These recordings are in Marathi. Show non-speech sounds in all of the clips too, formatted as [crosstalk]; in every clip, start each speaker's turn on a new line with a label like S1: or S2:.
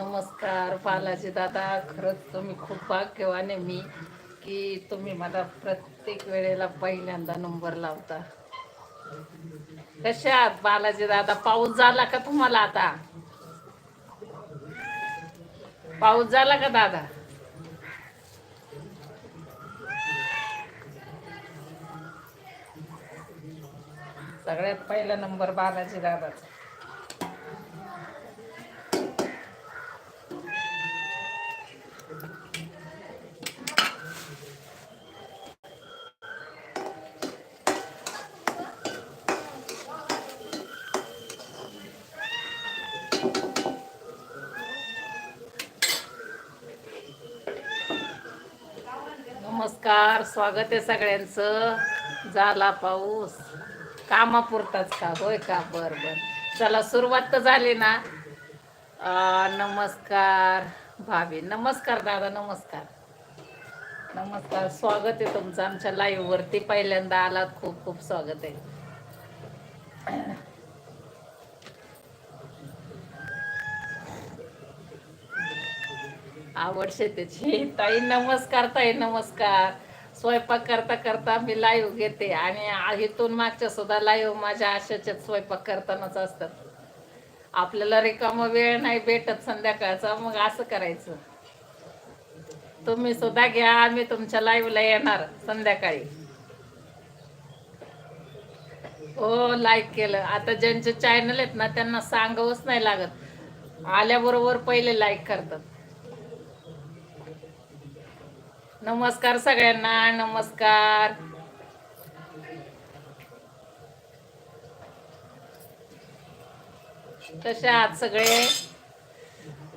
S1: नमस्कार बालाजी दादा. खरंच तुम्ही खूप भाग्यवान आहे मी की तुम्ही मला प्रत्येक वेळेला पहिल्यांदा नंबर लावता. कशा आहात बालाजी दादा? पाऊस झाला का तुम्हाला आता? पाऊस झाला का दादा? सगळ्यात पहिला नंबर बालाजी दादाचा. नमस्कार स्वागत आहे सगळ्यांचं. झाला पाऊस. कामापुरताच का? होय का? बर बर. चला सुरुवात तर झाली ना. आ, नमस्कार भाभी. नमस्कार दादा नमस्कार. नमस्कार. स्वागत आहे तुमचं. आमच्या लाईव्ह वरती पहिल्यांदा आलात. खूप खूप स्वागत आहे. आवड शेतीची. ताई नमस्कार ताई नमस्कार. स्वयंपाक करता करता मी लाईव्ह घेते आणि इथून मागच्या सुद्धा लाईव्ह माझ्या आशाच्यात स्वयंपाक करतानाच असतात. आपल्याला रिकामा वेळ नाही भेटत संध्याकाळचा मग असं करायचं. तुम्ही सुद्धा घ्या आम्ही तुमच्या लाईव्हला येणार संध्याकाळी. हो लाईक केलं. आता ज्यांचे चॅनल आहेत ना त्यांना सांगावंच नाही लागत. आल्याबरोबर पहिले लाईक करतात. नमस्कार सगळ्यांना नमस्कार. कसे आहात सगळे?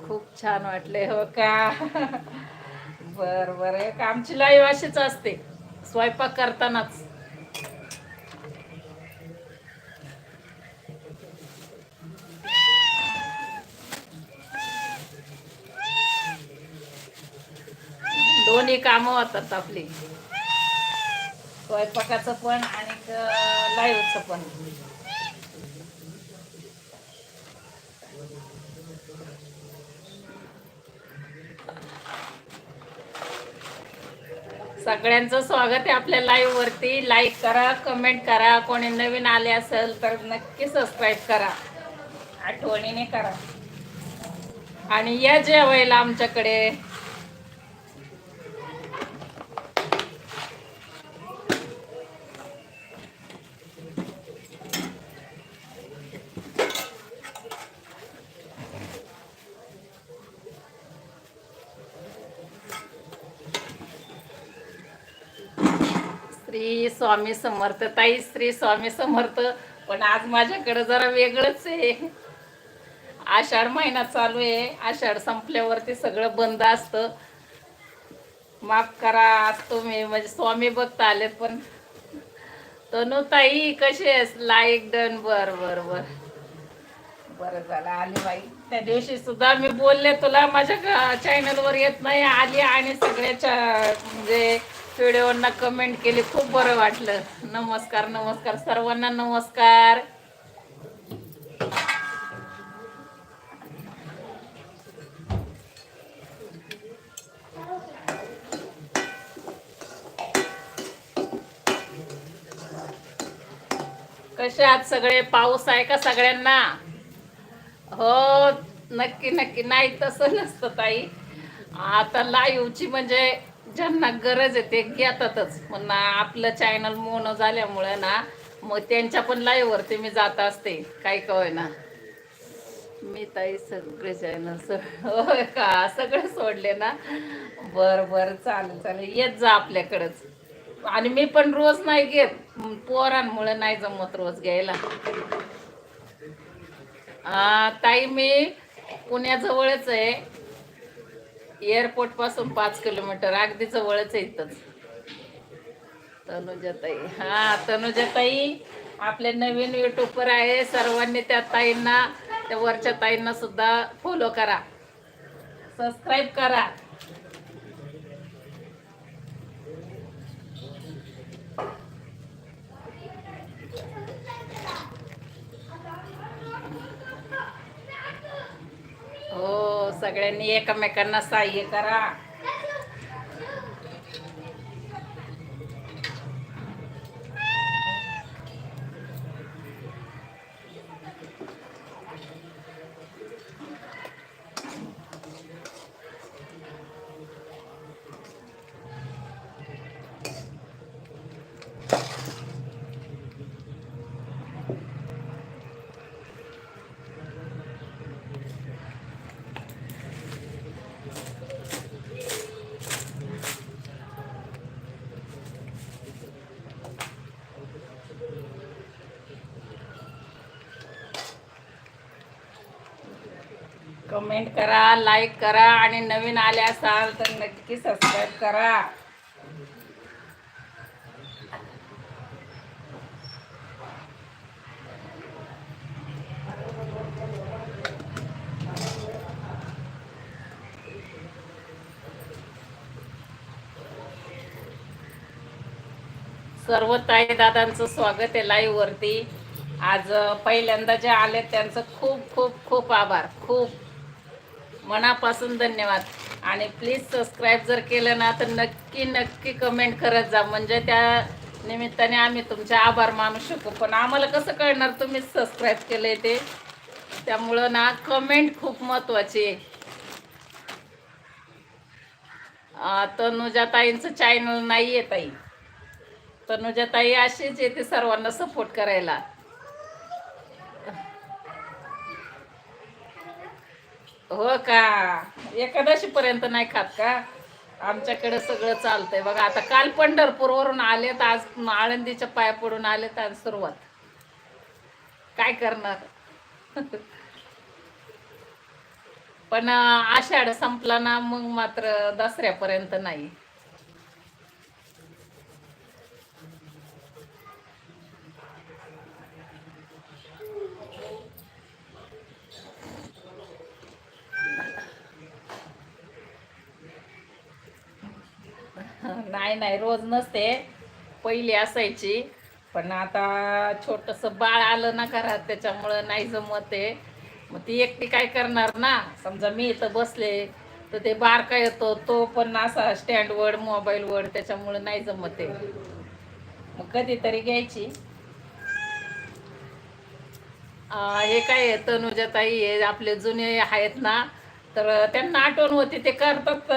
S1: खूप छान वाटले हो का? बर बर. एक आमची लाईव्ह अशीच असते स्वयंपाक करतानाच. दोन्ही कामं होतात आपली. स्वयंपाकाचं पण आणि लाईव्हचं पण. सगळ्यांचं स्वागत आहे आपल्या लाईव्ह वरती लाईक करा कमेंट करा. कोणी नवीन आले असेल तर नक्की सबस्क्राईब करा. आठवणीने करा. आणि या जेवायला आमच्याकडे श्री स्वामी समर्थ ताई श्री स्वामी समर्थ पण आज माझ्याकडे जरा वेगळंच आहे. आषाढ महिना चालू आहे. आषाढ संपल्यावरती सगळं बंद असतं. माफ करा आज तुम्ही म्हणजे स्वामी बघता आलेत पण तनु ताई कशी आहेस? लाईक डन बर बर बर. बरं झालं आली बाई. त्या दिवशी सुद्धा मी बोलले तुला माझ्या चॅनलवर येत नाही आली आणि सगळ्याच्या म्हणजे व्हिडिओना कमेंट केली खूप बरं वाटलं. नमस्कार नमस्कार. सर्वांना नमस्कार. कसे आहात सगळे? पाऊस आहे का सगळ्यांना? हो नक्की नक्की. नाही तसं नसतं ताई. आता लाईव्हची म्हणजे ज्यांना गरज आहे ते घेतातच. पण ना आपलं चॅनल मोन झाल्यामुळे ना मग त्यांच्या पण लाईव्हवरती मी जात असते. काही कळ ना मी ताई सगळे चॅनल होय का? सगळे सोडले ना? बर बर चालेल चालेल. येत जा आपल्याकडंच. आणि मी पण रोज नाही घेत. पोरांमुळे नाही जमत रोज घ्यायला. ताई मी पुण्याजवळच आहे. एअरपोर्टपासून पाच किलोमीटर. अगदी जवळच आहे इथंच. तनुजाताई. हा तनुजाताई आपले नवीन युट्यूबर आहे. सर्वांनी त्या ताईंना त्या वरच्या ताईंना सुद्धा फॉलो करा. सबस्क्राईब करा. हो सगळ्यांनी एकमेकांना सहाय्य करा. कमेंट करा लाईक करा आणि नवीन आले असाल तर नक्की सबस्क्राईब करा. सर्व ताई दादांचं स्वागत आहे लाईव्ह वरती. आज पहिल्यांदा जे आले त्यांचं खूप खूप खूप आभार. खूप मनापासून धन्यवाद. आणि प्लीज सबस्क्राईब जर केलं ना तर नक्की नक्की कमेंट करत जा. म्हणजे त्या निमित्ताने आम्ही तुमचे आभार मानू शकू. पण आम्हाला कसं कळणार तुम्ही सबस्क्राईब केलंय ते? त्यामुळं ना कमेंट खूप महत्त्वाची आहे. तनुजाताईंचं चॅनल नाही आहे ताई. तनुजाताई अशीच येते सर्वांना सपोर्ट करायला. हो का? एकादशी पर्यंत नाही खात का? आमच्याकडे सगळं चालतंय. बघा आता काल पंढरपूरवरून आलेत आज आळंदीच्या पाया पडून आलेत आज सुरुवात. काय करणार? पण आषाढ संपला ना मग मात्र दसऱ्यापर्यंत नाही. नाही नाही रोज नसते. पहिली असायची पण आता छोटस बाळ आलं ना घरात त्याच्यामुळं नाही जमत आहे मग ती एकटी काय करणार ना? समजा मी इथं बसले तर ते बारका येतो तो पण असा स्टँडवर मोबाईलवर त्याच्यामुळं नाही जमत आहे मग कधीतरी घ्यायची. हे काय आहे तनुजाताई हे आपले जुने आहेत ना? तर त्यांना आठवण होती ते करतात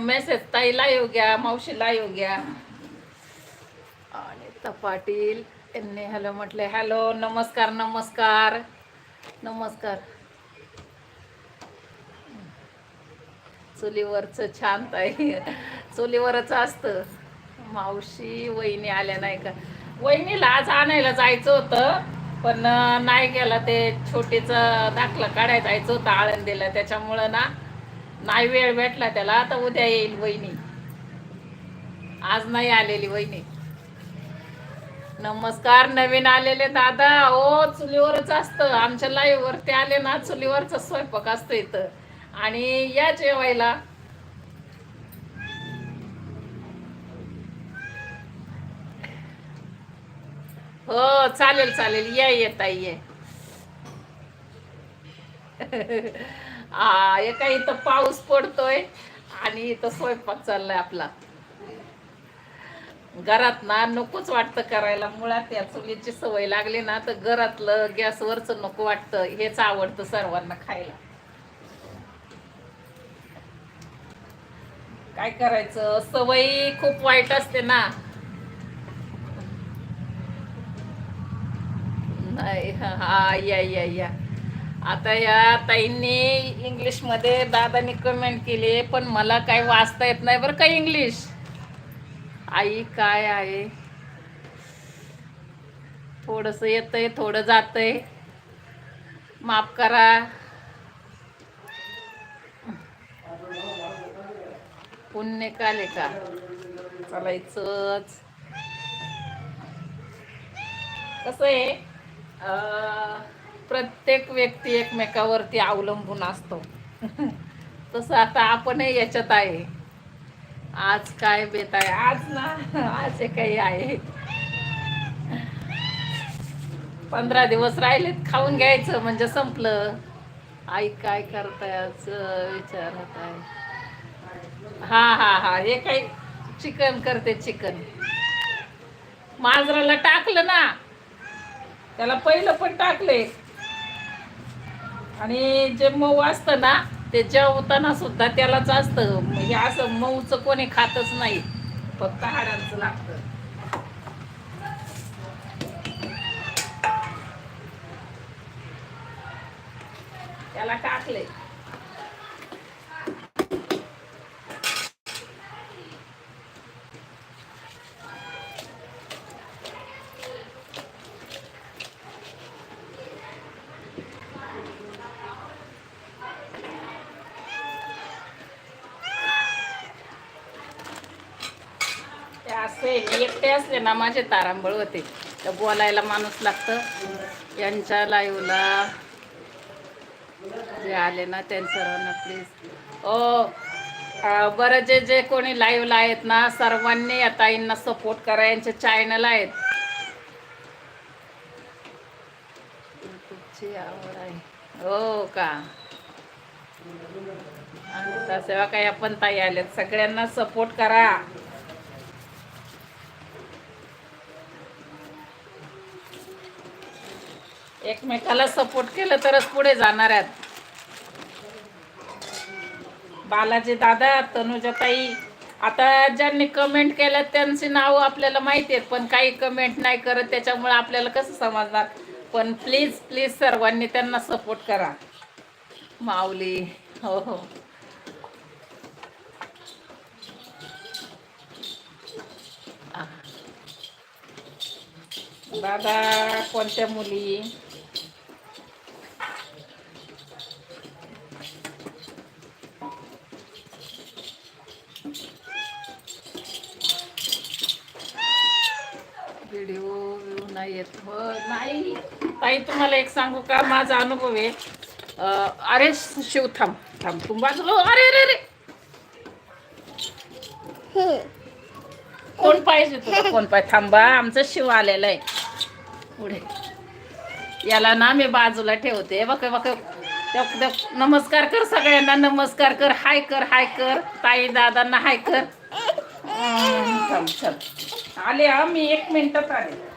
S1: मेसेज ताईला येऊ घ्या मावशीला येऊ घ्या. आणि तपाटील पाटील यांनी हॅलो म्हटले हॅलो नमस्कार नमस्कार नमस्कार. चुलीवरचं छान ताई. चुलीवरच असतं. मावशी वहिनी आल्या नाही का? वहिनीला आज आणायला जायचं होतं. पण नाही गेला ते छोटीचा दाखला काढायचा जायचं होतं आळंदीला. त्याच्यामुळं ना नाही वेळ भेटला त्याला. आता उद्या येईल वहिनी. आज नाही आलेली वहिनी. नमस्कार नवीन आलेले दादा. ओ चुलीवरच असतं. आमच्या लाईव्ह वरती आले ना चुलीवरचा स्वयंपाक असतो इथं. आणि या जेवायला हो चालेल चालेल. या येता ये. एका [laughs] इथं पाऊस पडतोय आणि इथं स्वयंपाक चाललाय आपला. घरात ना नकोच वाटतं करायला. मुळात या चुलीची सवय लागली ना तर घरातलं गॅसवरच नको वाटतं. हेच आवडतं सर्वांना खायला. काय करायचं? सवयी खूप वाईट असते ना नाही हा हा, या या या. आता या ताईंनी इंग्लिशमध्ये दादानी कमेंट केली पण मला काय वाचता येत नाही बरं का इंग्लिश. आई काय आहे? थोडस येतंय थोडं जातंय. माफ करा. पुण्य काले का? चालायचंच. कसं आहे? प्रत्येक व्यक्ती एकमेकावरती अवलंबून असतो. [laughs] तसं आता आपणही याच्यात आहे. आज काय बेत आहे? आज ना आज हे काही आहे. पंधरा दिवस राहिलेत खाऊन घ्यायचं म्हणजे संपलं. आई काय करताय? आज विचारत आहे. हा हा हा हे काही चिकन करते चिकन. मांजराला टाकलं ना त्याला पहिलं पण टाकले आणि जे मऊ असतं ना ते जेवताना सुद्धा त्यालाच असतं. हे असं मऊचं कोणी खातच नाही. फक्त हाडांचं लागतं. त्याला टाकले ते असे एकटे असले ना माझे तारांबळ होते. तर बोलायला माणूस लागतं. यांच्या लाईव्हला जे आले ना त्यांचं प्लीज ओ बरं जे जे कोणी लाईव्हला आहेत ना सर्वांनी या ताईंना सपोर्ट करा. यांचे चॅनल आहेत. यूट्यूबची आवड आहे. हो का? आणि सेवा काही आपण ताई आल्यात. सगळ्यांना सपोर्ट करा. एकमेकाला सपोर्ट केलं तरच पुढे जाणार आहेत. बालाजी दादा तनुजाताई आता ज्यांनी कमेंट केलं त्यांची नावं आपल्याला माहिती आहेत पण काही कमेंट नाही करत त्याच्यामुळे आपल्याला कसं समजणार? पण प्लीज प्लीज सर्वांनी त्यांना सपोर्ट करा. माऊली हो हो. दादा कोणत्या मुली? नाही येत. हो नाही. ताई तुम्हाला एक सांगू का? माझा अनुभव आहे. अं, अरे शिव थांब थांब. तू बाजूला हो. अरे अरे अरे. कोण पाहिजे तुला? कोण पाहिजे? थांबा आमचं शिव आलेलं आहे. पुढे. याला ना मी बाजूला ठेवते. बघ बघ नमस्कार कर सगळ्यांना. नमस्कार कर. हाय कर हाय कर. ताई दादांना हाय कर. हम्म, थांब चल आले हा मी एक मिनिटात आले.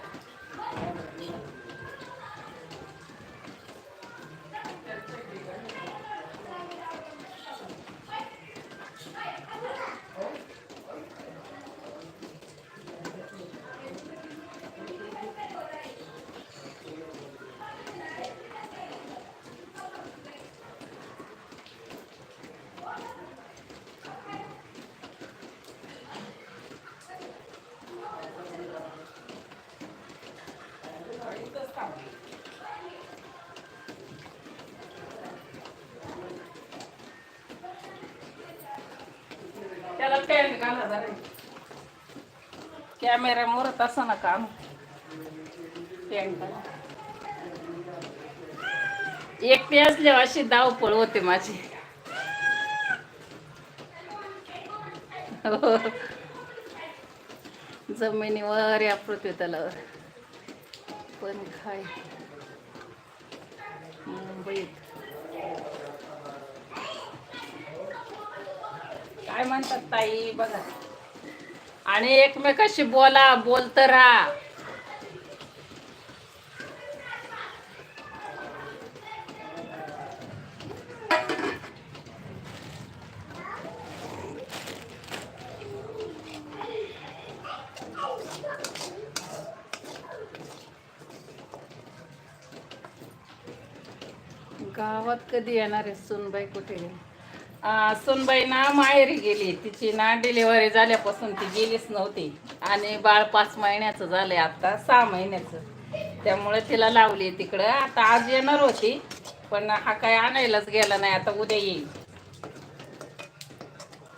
S1: पॅन्ट घाला जरा ना काम. पॅन्ट घाला. एकटी असल्यावर अशी धावपळ होते माझी. हो. जमिनीवर या पृथ्वीतलावर. पण खाय मुंबईत काय म्हणतात ताई बघा. आणि एकमेकाशी बोला बोलत राहा. गावात कधी येणार आहे सुनबाई कुठे? सुनबाई ना माहेरी गेली. तिची ना डिलिव्हरी झाल्यापासून ती गेलीच नव्हती. आणि बाळ पाच महिन्याचं झालंय आता सहा महिन्याचं. त्यामुळे तिला लावली तिकडं. आता आज येणार होती पण हा काय आणायलाच गेला नाही. आता उद्या येईल.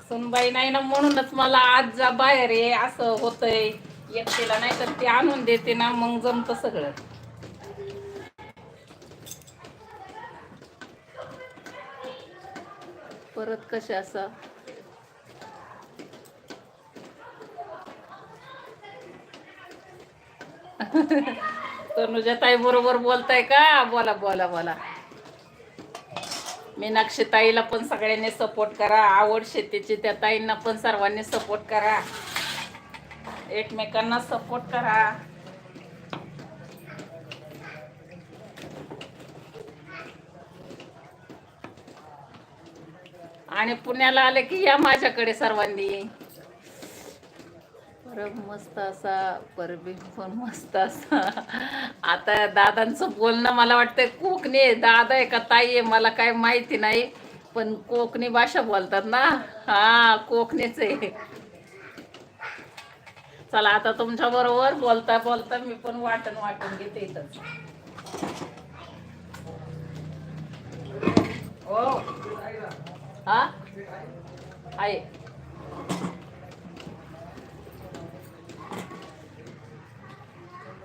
S1: सुनबाई नाही ना म्हणूनच मला आज जा बाहेर ये असं होतंय. एकटीला नाही तर ती आणून देते ना मग जमतं सगळं. परत कसे असा? तनुजा ताई बरोबर बोलताय का? बोला बोला बोला. मीनाक्षी ताईला पण सगळ्यांनी सपोर्ट करा. आवड शेतीची त्या ताईंना पण सर्वांनी सपोर्ट करा. एकमेकांना सपोर्ट करा. आणि पुण्याला आले की या माझ्याकडे सर्वांनी. परब मस्त असा परबी पण मस्त असा. आता दादांचं बोलणं मला वाटतंय कोकणी आहे. दादा आहे का ताई आहे मला काय माहिती नाही पण कोकणी भाषा बोलतात ना. हा कोकणीच आहे. चला आता तुमच्या बरोबर बोलता बोलता मी पण वाटण वाटून घेते इथंच हो. हा? आहे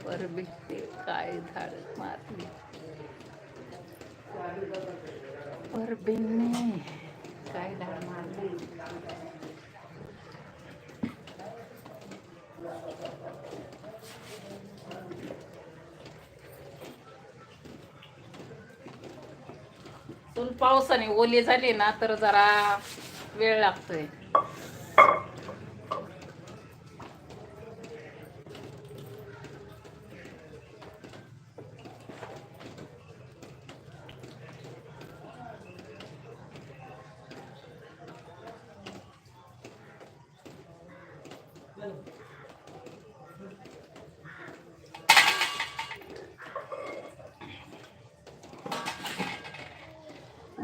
S1: परबी काय झाड मारली. वर बिनने काय झाड मारली. चूल पावसाने ओली झाली ना तर जरा वेळ लागतोय.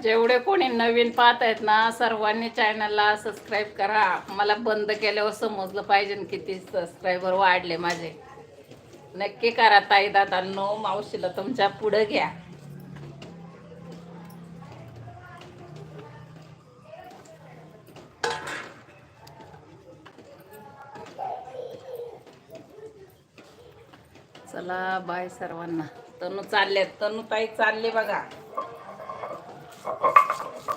S1: जेवढे कोणी नवीन पाहत आहेत ना सर्वांनी चॅनलला सबस्क्राईब करा. मला बंद केल्यावर समजलं पाहिजे किती सबस्क्रायबर वाढले माझे. नक्की करा ताई दादांनो मावशीला तुमच्या पुढं घ्या. चला बाय सर्वांना. तनू चालले तनू ताई चालले बघा. Oh, oh, oh, oh.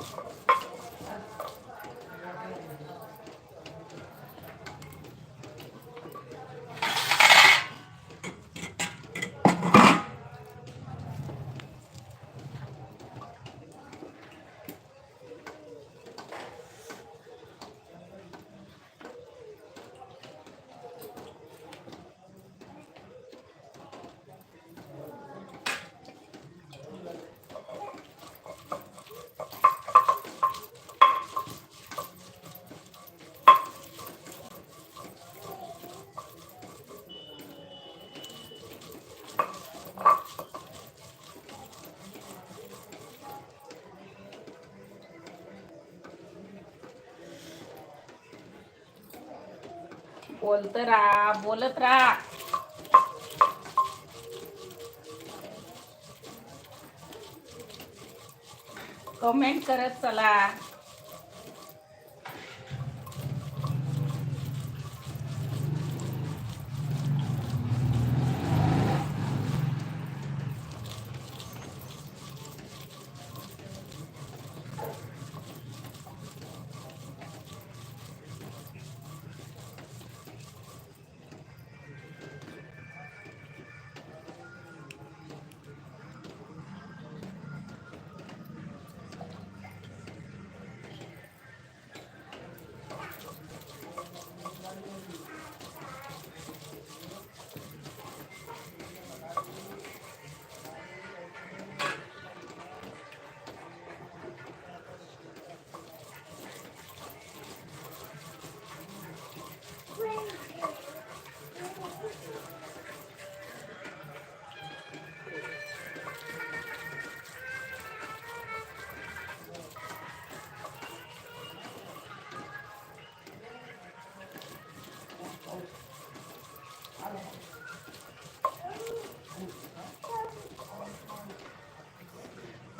S1: बोलत राहा बोलत राहा. कमेंट करत चला.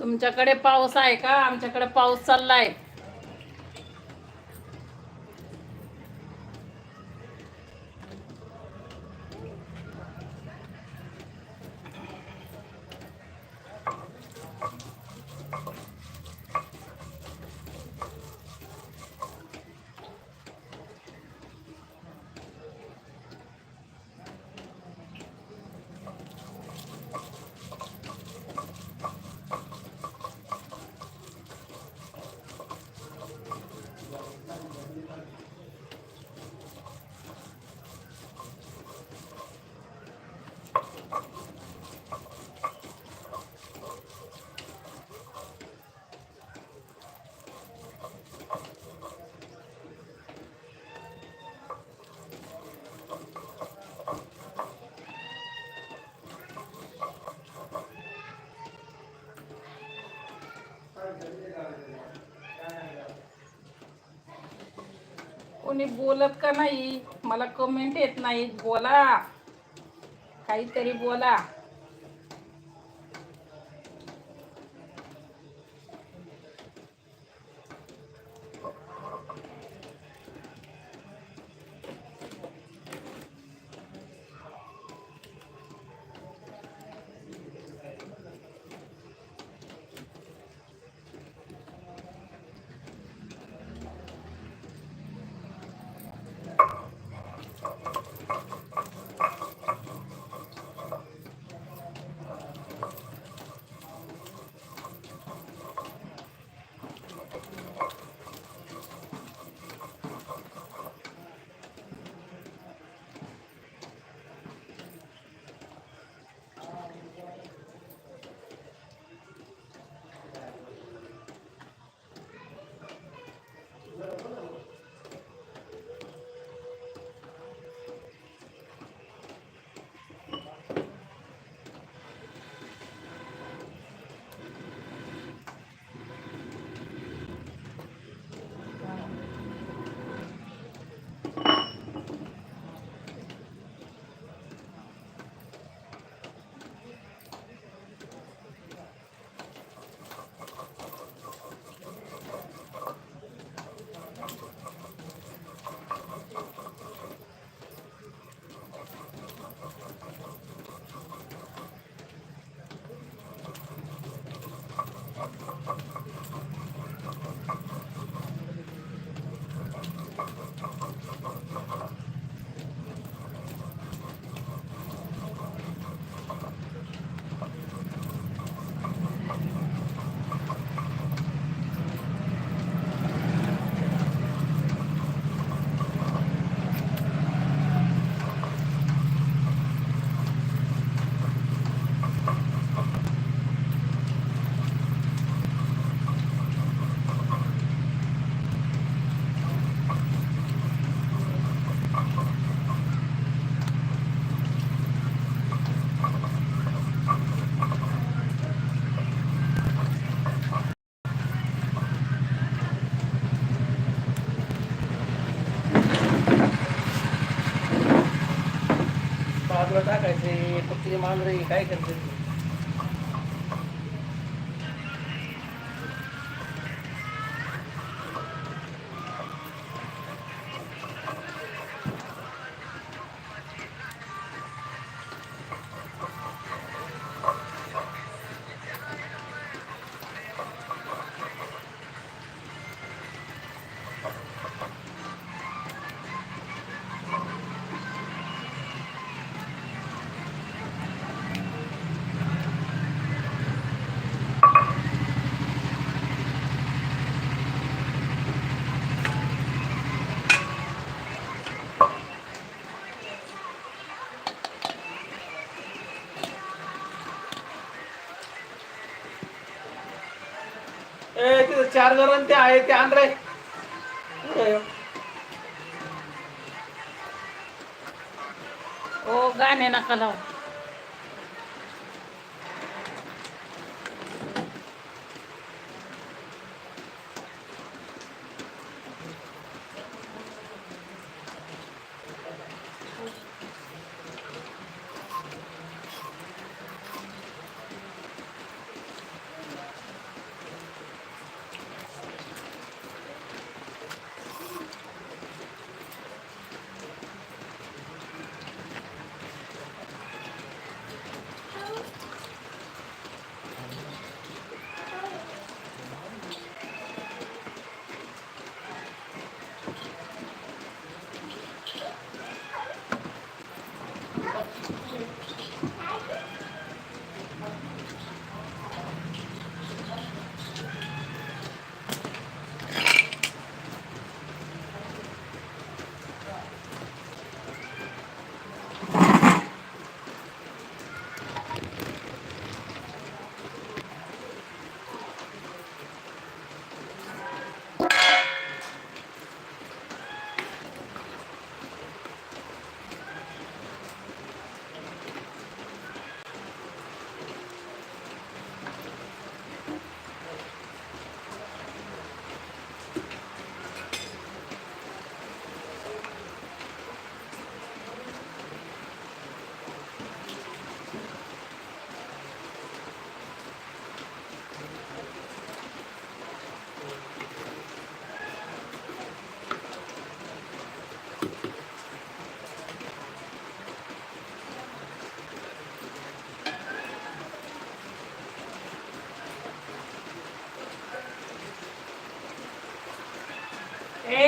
S1: तुमच्याकडे पाऊस आहे का? आमच्याकडे पाऊस चाललाय. कोणी बोलत का नाही? मला कमेंट येत नाही बोला. काहीतरी बोला.
S2: ಅಂದ್ರೆ ಈಗ ಕಾಯಿ करते ए चार जण ते आहे ते आंध्र
S1: ओ हो, गाणे नका लावू.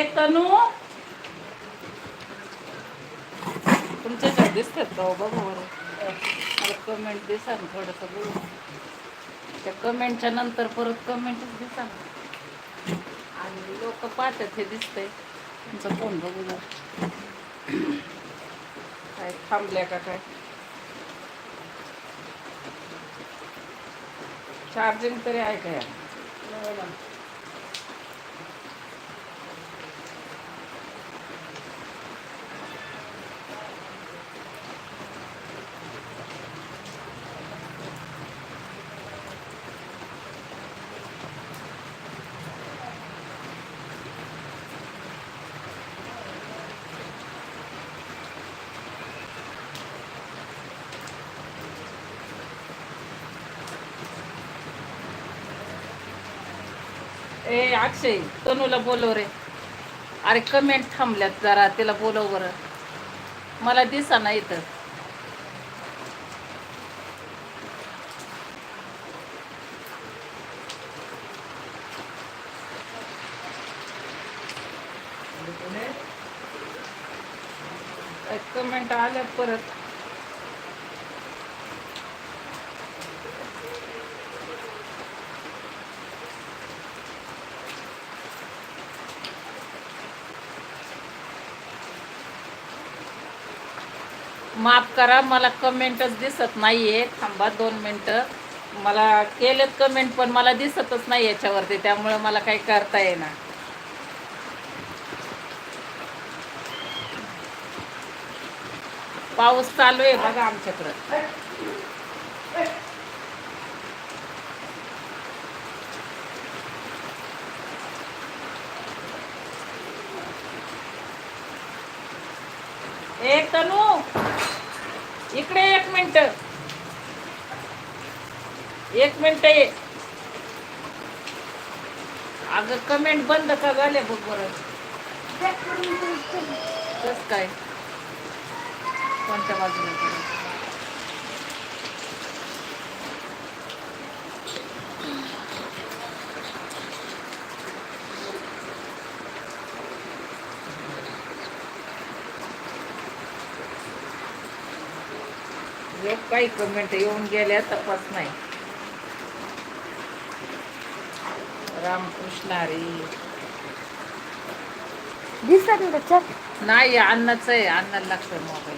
S1: ए तनू तुमच्याकडे दिसतात का हो? बघा बरं मला कमेंट दिसा ना थोडंसं बघू त्या कमेंटच्या नंतर परत कमेंटच दिसा ना आणि लोक पाहतात हे दिसतंय तुमचा फोन बघू जरा. काय थांबल्या का काय चार्जिंग तरी आहे का याला? अक्षय तनूला बोलव रे. अरे कमेंट थांबल्यात जरा तिला बोलव बरं. मला दिसा ना इथं. कमेंट आल्या परत. माफ करा मला कमेंटच दिसत नाहीये. थांबा दोन मिनटं. मला केलेत कमेंट पण मला दिसतच नाही याच्यावरती त्यामुळे मला काही करता येणार पाऊस चालू आहे बघा आमच्याकडं. एक तनू! इकडे एक मिनिट. एक मिनिट ये. अगं कमेंट बंद का झाले बघ बरं. कस काय? कोणत्या बाजूला? काही कमेंट येऊन गेल्या तपास नाही. रामकृष्ण हरी.
S3: दिसतात
S1: नाही अन्नाचं आहे अन्नाला लागतं मोबाईल